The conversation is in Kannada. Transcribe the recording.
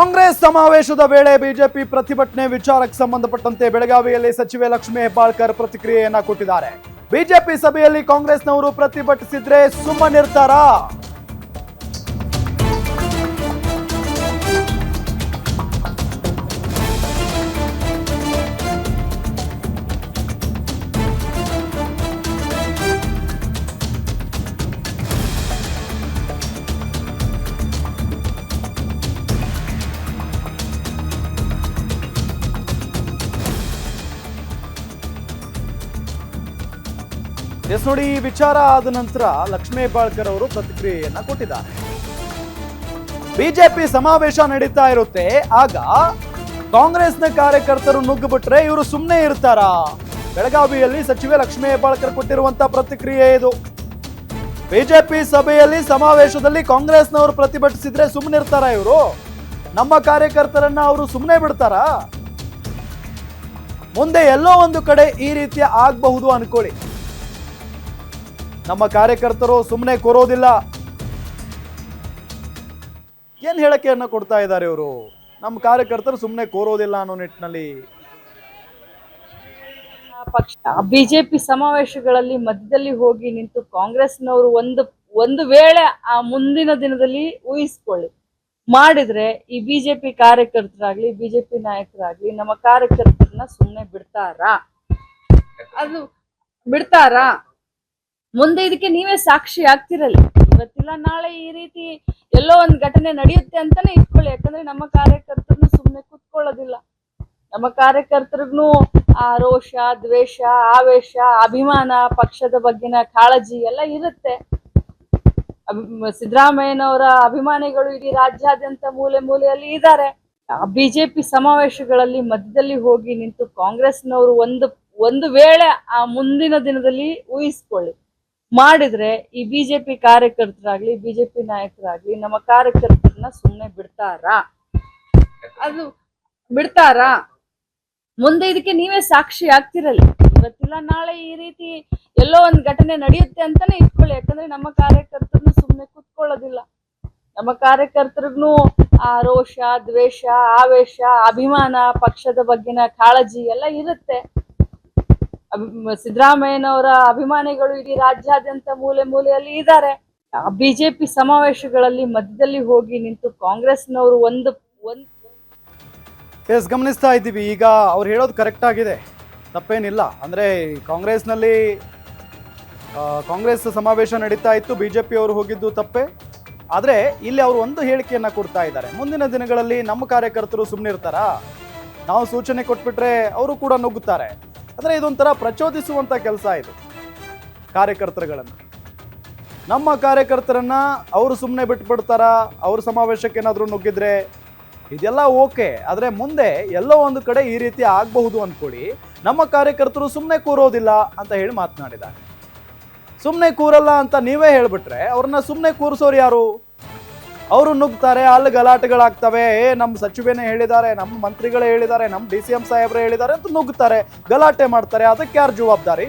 ಕಾಂಗ್ರೆಸ್ ಸಮಾವೇಶದ ವೇಳೆ ಬಿಜೆಪಿ ಪ್ರತಿಭಟನೆ ವಿಚಾರಕ್ಕೆ ಸಂಬಂಧಪಟ್ಟಂತೆ ಬೆಳಗಾವಿಯಲ್ಲಿ ಸಚಿವೆ ಲಕ್ಷ್ಮೀ ಹೆಬ್ಬಾಳ್ಕರ್ ಪ್ರತಿಕ್ರಿಯೆಯನ್ನ ಕೊಟ್ಟಿದ್ದಾರೆ. ಬಿಜೆಪಿ ಸಭೆಯಲ್ಲಿ ಕಾಂಗ್ರೆಸ್ನವರು ಪ್ರತಿಭಟಿಸಿದ್ರೆ ಸುಮ್ಮನಿರ್ತಾರಾ? ಎಸ್ ನೋಡಿ ಈ ವಿಚಾರ ಆದ ನಂತರ ಲಕ್ಷ್ಮೇ ಬಾಳ್ಕರ್ ಅವರು ಪ್ರತಿಕ್ರಿಯೆಯನ್ನ ಕೊಟ್ಟಿದ್ದಾರೆ. ಬಿಜೆಪಿ ಸಮಾವೇಶ ನಡೀತಾ ಇರುತ್ತೆ. ಆಗ ಕಾಂಗ್ರೆಸ್ನ ಕಾರ್ಯಕರ್ತರು ನುಗ್ಗು ಬಿಟ್ರೆ ಇವರು ಸುಮ್ಮನೆ ಇರ್ತಾರಾ? ಬೆಳಗಾವಿಯಲ್ಲಿ ಸಚಿವೆ ಲಕ್ಷ್ಮೇ ಹೆಬ್ಬಾಳ್ಕರ್ ಕೊಟ್ಟಿರುವಂತಹ ಪ್ರತಿಕ್ರಿಯೆ ಇದು. ಬಿಜೆಪಿ ಸಭೆಯಲ್ಲಿ ಸಮಾವೇಶದಲ್ಲಿ ಕಾಂಗ್ರೆಸ್ನವರು ಪ್ರತಿಭಟಿಸಿದ್ರೆ ಸುಮ್ಮನೆ ಇರ್ತಾರ ಇವರು? ನಮ್ಮ ಕಾರ್ಯಕರ್ತರನ್ನ ಅವರು ಸುಮ್ಮನೆ ಬಿಡ್ತಾರಾ? ಮುಂದೆ ಎಲ್ಲೋ ಒಂದು ಕಡೆ ಈ ರೀತಿ ಆಗಬಹುದು ಅನ್ಕೊಳ್ಳಿ. ನಮ್ಮ ಕಾರ್ಯಕರ್ತರು ಸುಮ್ಮನೆ ಕೊರೋದಿಲ್ಲ. ಏನ್ ಹೇಳಿಕೆಯನ್ನು ಕೊಡ್ತಾ ಇದ್ದಾರೆ ಇವರು? ನಮ್ಮ ಕಾರ್ಯಕರ್ತರು ಸುಮ್ಮನೆ ಕೋರೋದಿಲ್ಲ ಅನ್ನೋ ನಿಟ್ಟಿನಲ್ಲಿ. ಪಕ್ಷ, ಬಿಜೆಪಿ ಸಮಾವೇಶಗಳಲ್ಲಿ ಮಧ್ಯದಲ್ಲಿ ಹೋಗಿ ನಿಂತು ಕಾಂಗ್ರೆಸ್ನವರು ಒಂದು ಒಂದು ವೇಳೆ ಆ ಮುಂದಿನ ದಿನದಲ್ಲಿ ಊಹಿಸ್ಕೊಳ್ಳಿ. ಮಾಡಿದ್ರೆ ಈ ಬಿಜೆಪಿ ಕಾರ್ಯಕರ್ತರಾಗ್ಲಿ, ಬಿಜೆಪಿ ನಾಯಕರಾಗ್ಲಿ ನಮ್ಮ ಕಾರ್ಯಕರ್ತರನ್ನ ಸುಮ್ಮನೆ ಬಿಡ್ತಾರಾ? ಅದು ಬಿಡ್ತಾರಾ? ಮುಂದೆ ಇದಕ್ಕೆ ನೀವೇ ಸಾಕ್ಷಿ ಆಗ್ತಿರಲ್ಲ ಇವತ್ತಿಲ್ಲ, ನಾಳೆ ಈ ರೀತಿ ಎಲ್ಲೋ ಒಂದ್ ಘಟನೆ ನಡೆಯುತ್ತೆ ಅಂತಾನೆ ಇಟ್ಕೊಳ್ಳಿ. ಯಾಕಂದ್ರೆ ನಮ್ಮ ಕಾರ್ಯಕರ್ತರನ್ನು ಸುಮ್ಮನೆ ಕೂತ್ಕೊಳ್ಳೋದಿಲ್ಲ. ನಮ್ಮ ಕಾರ್ಯಕರ್ತರಿಗೂ ಆ ರೋಷ, ದ್ವೇಷ, ಆವೇಶ, ಅಭಿಮಾನ, ಪಕ್ಷದ ಬಗ್ಗೆನ ಕಾಳಜಿ ಎಲ್ಲ ಇರುತ್ತೆ. ಸಿದ್ದರಾಮಯ್ಯನವರ ಅಭಿಮಾನಿಗಳು ಇಡೀ ರಾಜ್ಯಾದ್ಯಂತ ಮೂಲೆ ಮೂಲೆಯಲ್ಲಿ ಇದ್ದಾರೆ. ಬಿಜೆಪಿ ಸಮಾವೇಶಗಳಲ್ಲಿ ಮಧ್ಯದಲ್ಲಿ ಹೋಗಿ ನಿಂತು ಕಾಂಗ್ರೆಸ್ನವರು ಒಂದು ಒಂದು ವೇಳೆ ಆ ಮುಂದಿನ ದಿನದಲ್ಲಿ ಊಹಿಸ್ಕೊಳ್ಳಿ. ಮಾಡಿದ್ರೆ ಈ ಬಿಜೆಪಿ ಕಾರ್ಯಕರ್ತರಾಗ್ಲಿ ಬಿಜೆಪಿ ನಾಯಕರಾಗ್ಲಿ ನಮ್ಮ ಕಾರ್ಯಕರ್ತರನ್ನ ಸುಮ್ಮನೆ ಬಿಡ್ತಾರಾ? ಅದು ಬಿಡ್ತಾರಾ? ಮುಂದೆ ಇದಕ್ಕೆ ನೀವೇ ಸಾಕ್ಷಿ ಆಗ್ತಿರಲ್ಲ. ಇವತ್ತಿಲ್ಲ, ನಾಳೆ ಈ ರೀತಿ ಎಲ್ಲೋ ಒಂದ್ ಘಟನೆ ನಡೆಯುತ್ತೆ ಅಂತಾನೆ ಇಟ್ಕೊಳ್ಳಿ. ಯಾಕಂದ್ರೆ ನಮ್ಮ ಕಾರ್ಯಕರ್ತರನ್ನು ಸುಮ್ಮನೆ ಕೂತ್ಕೊಳ್ಳೋದಿಲ್ಲ. ನಮ್ಮ ಕಾರ್ಯಕರ್ತರಿಗೂ ಆ ರೋಷ, ದ್ವೇಷ, ಆವೇಶ, ಅಭಿಮಾನ, ಪಕ್ಷದ ಬಗ್ಗೆನ ಕಾಳಜಿ ಎಲ್ಲ ಇರುತ್ತೆ. ಸಿದ್ದರಾಮಯ್ಯನವರ ಅಭಿಮಾನಿಗಳು ಇಡೀ ರಾಜ್ಯಾದ್ಯಂತ ಮೂಲೆ ಮೂಲೆಯಲ್ಲಿ ಇದ್ದಾರೆ. ಬಿಜೆಪಿ ಸಮಾವೇಶಗಳಲ್ಲಿ ಮಧ್ಯದಲ್ಲಿ ಹೋಗಿ ನಿಂತು ಕಾಂಗ್ರೆಸ್ನವರು ಒಂದು ಎಸ್, ಗಮನಿಸ್ತಾ ಇದ್ದೀವಿ. ಈಗ ಅವ್ರು ಹೇಳೋದು ಕರೆಕ್ಟ್ ಆಗಿದೆ. ತಪ್ಪೇನಿಲ್ಲ. ಅಂದರೆ ಕಾಂಗ್ರೆಸ್ನಲ್ಲಿ ಕಾಂಗ್ರೆಸ್ ಸಮಾವೇಶ ನಡೀತಾ ಇತ್ತು. ಬಿ ಜೆ ಪಿಯವರು ಹೋಗಿದ್ದು ತಪ್ಪೇ. ಆದರೆ ಇಲ್ಲಿ ಅವರು ಒಂದು ಹೇಳಿಕೆಯನ್ನು ಕೊಡ್ತಾ ಇದ್ದಾರೆ. ಮುಂದಿನ ದಿನಗಳಲ್ಲಿ ನಮ್ಮ ಕಾರ್ಯಕರ್ತರು ಸುಮ್ಮನೆ ಇರ್ತಾರಾ ನಾವು ಸೂಚನೆ ಕೊಟ್ಬಿಟ್ರೆ ಅವರು ಕೂಡ ನುಗ್ಗುತ್ತಾರೆ. ಅಂದರೆ ಇದೊಂಥರ ಪ್ರಚೋದಿಸುವಂಥ ಕೆಲಸ ಇದು. ಕಾರ್ಯಕರ್ತರುಗಳನ್ನು. ನಮ್ಮ ಕಾರ್ಯಕರ್ತರನ್ನ ಅವರು ಸುಮ್ಮನೆ ಬಿಟ್ಬಿಡ್ತಾರ? ಅವ್ರ ಸಮಾವೇಶಕ್ಕೆ ಏನಾದರೂ ನುಗ್ಗಿದ್ರೆ? ಇದೆಲ್ಲ ಓಕೆ. ಆದರೆ ಮುಂದೆ ಎಲ್ಲೋ ಒಂದು ಕಡೆ ಈ ರೀತಿ ಆಗಬಹುದು ಅಂದ್ಕೊಳ್ಳಿ ನಮ್ಮ ಕಾರ್ಯಕರ್ತರು ಸುಮ್ಮನೆ ಕೂರೋದಿಲ್ಲ ಅಂತ ಹೇಳಿ ಮಾತನಾಡಿದ್ದಾರೆ. ಸುಮ್ಮನೆ ಕೂರಲ್ಲ ಅಂತ ನೀವೇ ಹೇಳ್ಬಿಟ್ರೆ ಅವ್ರನ್ನ ಸುಮ್ಮನೆ ಕೂರಿಸೋರು ಯಾರು? ಅವರು ನುಗ್ತಾರೆ ಅಲ್ಲಿ ಗಲಾಟೆಗಳಾಗ್ತವೆ. ಏ ನಮ್ಮ ಸಚಿವೇನೇ ಹೇಳಿದ್ದಾರೆ, ನಮ್ಮ ಮಂತ್ರಿಗಳೇ ಹೇಳಿದ್ದಾರೆ, ನಮ್ಮ ಡಿ ಸಿ ಎಂ ಸಾಹೇಬ್ರೆ ಹೇಳಿದ್ದಾರೆ ಅಂತ ನುಗ್ತಾರೆ, ಗಲಾಟೆ ಮಾಡ್ತಾರೆ. ಅದಕ್ಕೆ ಯಾರು ಜವಾಬ್ದಾರಿ?